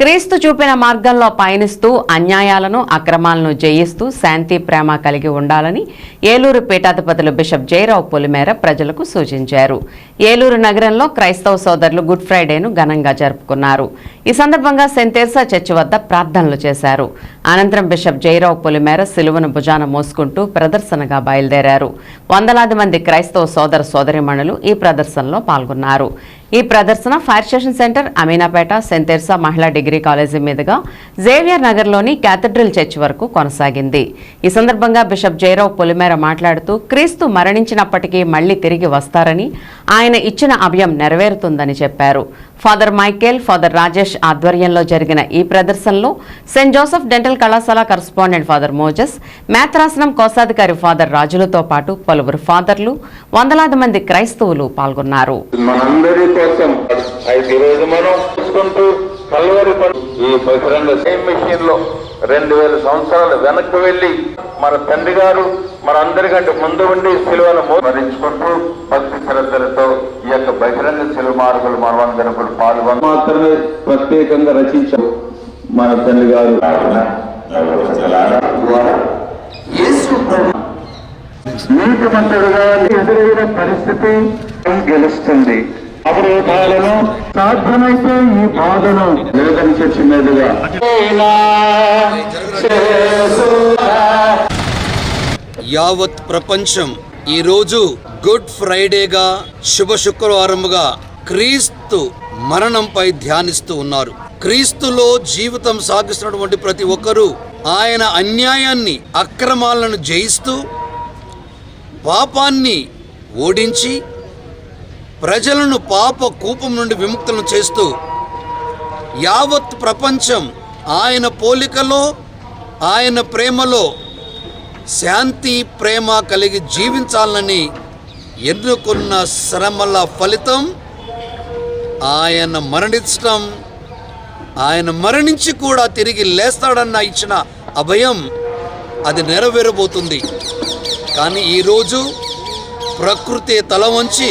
క్రీస్తు చూపిన మార్గంలో పయనిస్తూ అన్యాయాలను అక్రమాలను జయిస్తూ శాంతి ప్రేమ కలిగి ఉండాలని ఏలూరు పీఠాధిపతులు బిషప్ జయరావు పొలిమేర ప్రజలకు సూచించారు. ఏలూరు నగరంలో క్రైస్తవ సోదరులు గుడ్ ఫ్రైడేను ఘనంగా జరుపుకున్నారు. ఈ సందర్భంగా సెంతేర్సా చర్చి వద్ద ప్రార్థనలు చేశారు. అనంతరం బిషప్ జయరావు పొలిమేర సిలువను భుజాన మోసుకుంటూ ప్రదర్శనగా బయలుదేరారు. వందలాది మంది క్రైస్తవ సోదర సోదరిమణులు ఈ ప్రదర్శనలో పాల్గొన్నారు. ఈ ప్రదర్శన ఫైర్ స్టేషన్ సెంటర్ అమీనాపేట సెంటెర్సా మహిళా డిగ్రీ కాలేజీ మీదుగా జేవియర్ నగర్లోని క్యాథడ్రల్ చర్చ్ వరకు కొనసాగింది. ఈ సందర్భంగా బిషప్ జయరావు పొలిమేర మాట్లాడుతూ క్రీస్తు మరణించినప్పటికీ మళ్ళీ తిరిగి వస్తారని ఆయన ఇచ్చిన అభయం నెరవేరుతుందని చెప్పారు. ఫాదర్ మైకేల్ ఫాదర్ రాజేష్ ఆధ్వర్యంలో జరిగిన ఈ ప్రదర్శనలో సెయింట్ జోసెఫ్ డెంటల్ కళాశాల కరస్పాండెంట్ ఫాదర్ మోజస్ మేత్రాసనం కోశాధికారి ఫాదర్ రాజులతో పాటు పలువురు ఫాదర్లు వందలాది మంది క్రైస్తవులు పాల్గొన్నారు. మనందరి కోసం ఈ రెండు వేల సంవత్సరాలు వెనక్కి వెళ్ళి మన తండ్రి గారు మన అందరికంటే ముందు ఉండి సిలువను మరించుకుంటూ భక్తి శ్రద్ధలతో ఈ యొక్క బహిరంగ సిలువ మార్గులు మనం అందరం కూడా పాల్గొని మాత్రమే ప్రత్యేకంగా రచించాం మన తండ్రి గారు. నీతిమంతుడుగా ఎదురైన పరిస్థితి గెలుస్తుంది. అవరోధాలను సాధ్యమైతే ఈ బాధను వేదన యావత్ ప్రపంచం ఈరోజు గుడ్ ఫ్రైడేగా శుభ శుక్రవారముగా క్రీస్తు మరణంపై ధ్యానిస్తూ ఉన్నారు. క్రీస్తులో జీవితం సాగిస్తున్నటువంటి ప్రతి ఒక్కరూ ఆయన అన్యాయాన్ని అక్రమాలను జయిస్తూ పాపాన్ని ఓడించి ప్రజలను పాప కూపం నుండి విముక్తులను చేస్తూ యావత్ ప్రపంచం ఆయన పోలికలో ఆయన ప్రేమలో శాంతి ప్రేమ కలిగి జీవించాలని ఎన్నుకున్న శ్రమల ఫలితం ఆయన మరణించటం. ఆయన మరణించి కూడా తిరిగి లేస్తాడన్న ఇచ్చిన అభయం అది నెరవేరబోతుంది. కానీ ఈరోజు ప్రకృతి తల వంచి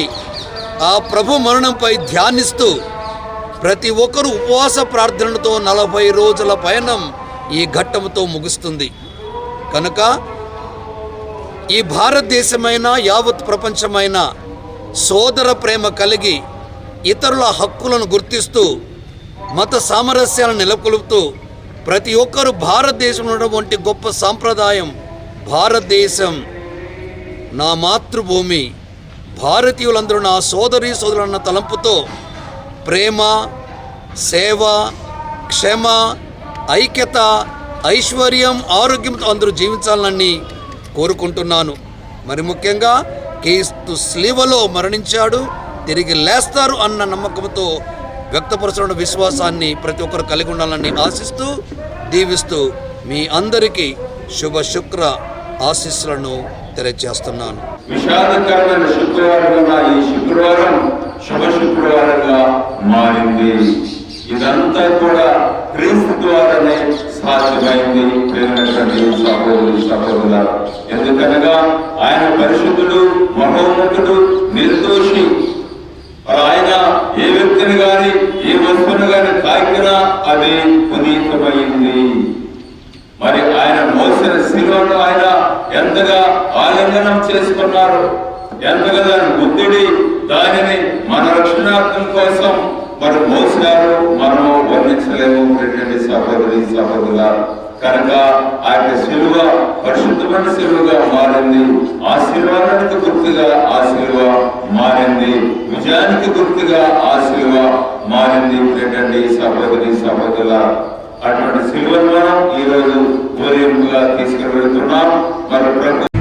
ఆ ప్రభు మరణంపై ధ్యానిస్తూ ప్రతి ఒక్కరు ఉపవాస ప్రార్థనలతో నలభై రోజుల పయనం ఈ ఘట్టంతో ముగుస్తుంది. కనుక ఈ భారతదేశమైన యావత్ ప్రపంచమైన సోదర ప్రేమ కలిగి ఇతరుల హక్కులను గుర్తిస్తూ మత సామరస్యాలను నెలకొల్పుతూ ప్రతి ఒక్కరు భారతదేశంలో ఉన్నటువంటి గొప్ప సాంప్రదాయం భారతదేశం నా మాతృభూమి. భారతీయులందరూ నా సోదరి సోదరులన్న తలంపుతో ప్రేమ సేవ క్షమ ఐక్యత ఐశ్వర్యం ఆరోగ్యంతో అందరూ జీవించాలని కోరుకుంటున్నాను. మరి ముఖ్యంగా క్రీస్తు స్లీవలో మరణించాడు తిరిగి లేస్తారు అన్న నమ్మకంతో వ్యక్తపరుచున్న విశ్వాసాన్ని ప్రతి ఒక్కరు కలిగి ఉండాలని ఆశిస్తూ దీవిస్తూ మీ అందరికీ శుభ శుక్ర ఆశీస్సులను తెలియజేస్తున్నాను. విషాదకరమైన శుక్రవారంగా ఈ శుక్రవారం శుభ శుక్రవారంగా మారింది. ఇదంతా కూడా క్రీస్తు ద్వారానే సాధ్యమైంది. సహోదరు సహోదర ఎందుకనగా ఆయన పరిశుద్ధుడు మహోన్నతుడు నిర్దోషి. ఆయన ఏ వ్యక్తిని గాని ఏ వస్తువును గాని తాకినా అది పునీతమైంది. మరి ఆయన మోసిన శిలువను ఆయన ఎంతగా ఆలింగనం చేసుకున్నారు ఎంతగా దాని బుద్ధుడి దానిని మన రక్షణార్థం కోసం మరి మోసారు మనం వర్ణించలేము ప్రియమైన సహోదరి సహోదరుల. కనుక ఆ యొక్క శిలువ పరిశుద్ధమైన శిలువగా మారింది ఆశీర్వాదానికి గుర్తుగా ఆ శిలువ మారింది విజయానికి గుర్తుగా ఆ శిలువ మారింది ప్రియమైన సహోదరి సహోదరుల. అటువంటి సిల్వర్ మనం ఈ రోజు ఊరేగింపుగా తీసుకుని వెళ్తున్నాం మరి